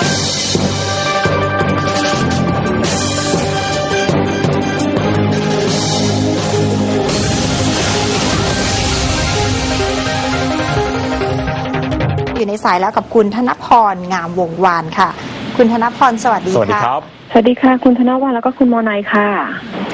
อยู่ในสายแล้วกับคุณธนพรงามวงวานค่ะ คุณธนพรสวัสดีสวัสดีค่ะครับ สวัสดีค่ะ คุณธนวัฒน์แล้วก็คุณโมนายค่ะ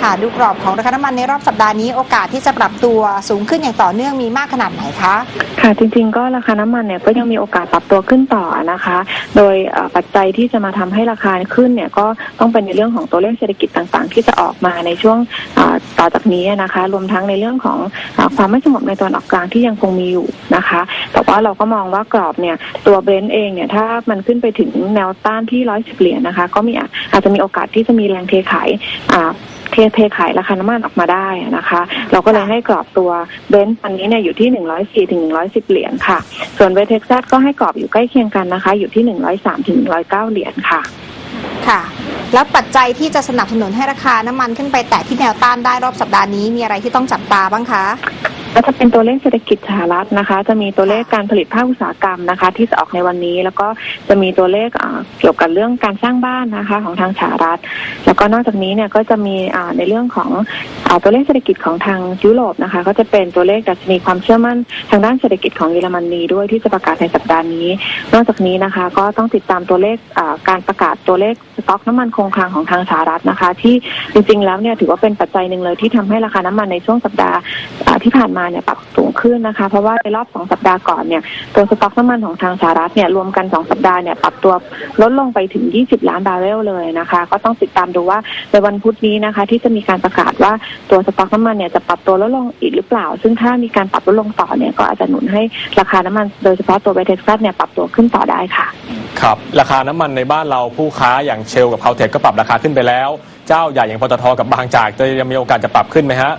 ค่ะ ดูกรอบของราคาน้ำมันในรอบสัปดาห์นี้โอกาสที่จะปรับตัวสูงขึ้นอย่างต่อเนื่องมีมากขนาดไหนคะค่ะจริงๆ ก็ราคาน้ำมันเนี่ยก็ยังมีโอกาสปรับตัวขึ้นต่อนะคะ โดยเอ่อปัจจัยที่จะมาทำให้ราคาขึ้นเนี่ยก็ต้องเป็นในเรื่องของตัวเลขเศรษฐกิจต่างๆ ที่จะออกมาในช่วงเอ่อต่อจากนี้นะคะ รวมทั้งในเรื่องของเออความไม่สงบในตอนออกกลางที่ยังคงมีอยู่นะคะ แต่ว่าเราก็มองว่ากรอบเนี่ยตัวเบรนท์เองเนี่ยถ้ามันขึ้นไปถึงแนวต้านที่ร้อยสิบเหรียญนะคะ ก็มีอาอาจจะมีโอกาสที่จะมีแรงเทขายอ่าเทเทขายราคาน้ำมันออกมาได้นะคะ เราก็เลยให้กรอบตัวเบนซ์ตอนนี้เนี่ยอยู่ที่104ถึง110เหรียญค่ะ ส่วนเวสเท็กซัสก็ให้กรอบอยู่ใกล้เคียงกันนะคะ อยู่ที่103ถึง109เหรียญค่ะ ค่ะ แล้วปัจจัยที่จะสนับสนุนให้ราคาน้ำมันขึ้นไปแตะที่แนวต้านได้รอบสัปดาห์นี้มีอะไรที่ต้องจับตาบ้างคะ ก็จะเป็นตัวเลขเศรษฐกิจสหรัฐนะคะ จะมีตัวเลขการผลิตภาคอุตสาหกรรมนะคะ ที่จะออกในวันนี้ แล้วก็จะมีตัวเลขอ่าเกี่ยวกับเรื่องการสร้างบ้านนะคะของทางสหรัฐ แล้วก็นอกจากนี้เนี่ยก็จะมีอ่าในเรื่องของอาตัวเลขเศรษฐกิจของทางยุโรปนะคะ ก็จะเป็นตัวเลขดัชนีความเชื่อมั่นทางด้านเศรษฐกิจของเยอรมนีด้วยที่จะประกาศในสัปดาห์นี้ นอกจากนี้นะคะ ก็ต้องติดตามตัวเลขอ่าการประกาศตัวเลขสต็อกน้ำมันคงคลังของทางสหรัฐนะคะ ที่จริงๆแล้วเนี่ยถือว่าเป็นปัจจัยหนึ่งเลยที่ทำให้ราคาน้ำมันในช่วงสัปดาห์อ่า ที่ผ่านมาเนี่ยปรับสูงขึ้นนะคะ เพราะว่าในรอบสองสัปดาห์ก่อนเนี่ยตัวสต็อกน้ำมันของทางสหรัฐเนี่ยรวมกันสองสัปดาห์เนี่ยปรับตัวลดลงไปถึง 20 ล้านบาร์เรลเลยนะคะ ก็ต้องติดตามดูว่าในวันพุธนี้นะคะ ที่จะมีการประกาศว่าตัวสต็อกน้ำมันเนี่ยจะปรับตัวลดลงอีกหรือเปล่า ซึ่งถ้ามีการปรับลดลงต่อเนี่ยก็อาจจะหนุนให้ราคาน้ำมันโดยเฉพาะตัวเวสเท็กซัสเนี่ยปรับตัวขึ้นต่อได้ค่ะครับราคาน้ำมันในบ้านเราผู้ค้าอย่างเชลกับเคาเทคก็ปรับราคาขึ้นไปแล้ว เจ้าใหญ่อย่างปตทกับบางจากจะยังมีโอกาสจะปรับขึ้นไหมฮะ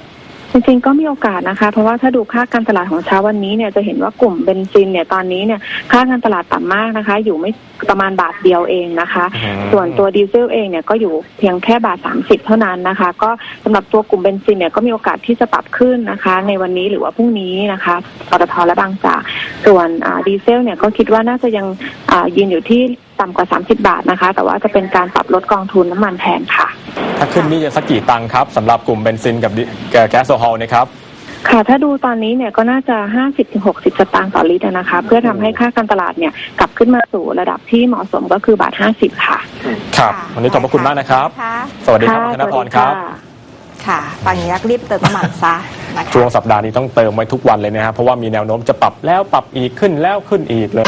จริงๆก็มีโอกาสนะคะ เพราะว่าถ้าดูค่าการตลาดของเช้าวันนี้เนี่ยจะเห็นว่ากลุ่มเบนซินเนี่ยตอนนี้เนี่ยค่าการตลาดต่ำมากนะคะ อยู่ไม่ประมาณบาทเดียวเองนะคะอืมส่วนตัวดีเซลเองเนี่ยก็อยู่เพียงแค่บาท30เท่านั้นนะคะ ก็สำหรับตัวกลุ่มเบนซินเนี่ยก็มีโอกาสที่จะปรับขึ้นนะคะ ในวันนี้หรือว่าพรุ่งนี้นะคะปตทและบางจากส่วนอ่าดีเซลเนี่ยก็คิดว่าน่าจะยังอ่ายืนอยู่ที่ ต่ำกว่า 30 บาทนะคะ แต่ว่าจะเป็นการปรับลดกองทุนน้ำมันแทนค่ะ ถ้าขึ้นนี่จะสักกี่ตังค์ครับสำหรับกลุ่มเบนซินกับดิกับแก๊สโซฮอลนะครับ ค่ะ ถ้าดูตอนนี้เนี่ยก็น่าจะ 50-60 สตางค์ต่อลิตรนะคะ เพื่อทำให้ค่าการตลาดเนี่ยกลับขึ้นมาสู่ระดับที่เหมาะสมก็คือบาท 50 ค่ะ ครับค่ะวันนี้ขอบพระคุณมากนะครับค่ะสวัสดีครับะคุณธนพรครับสวัสดีะค่ะฟังอย่างนี้แล้วรีบเติมน้ำมันซะนะคะ ช่วงสัปดาห์นี้ต้องเติมไว้ทุกวันเลยนะครับเพราะว่ามีแนวโน้มจะปรับแล้วปรับอีกขึ้นแล้วขึ้นอีกเลย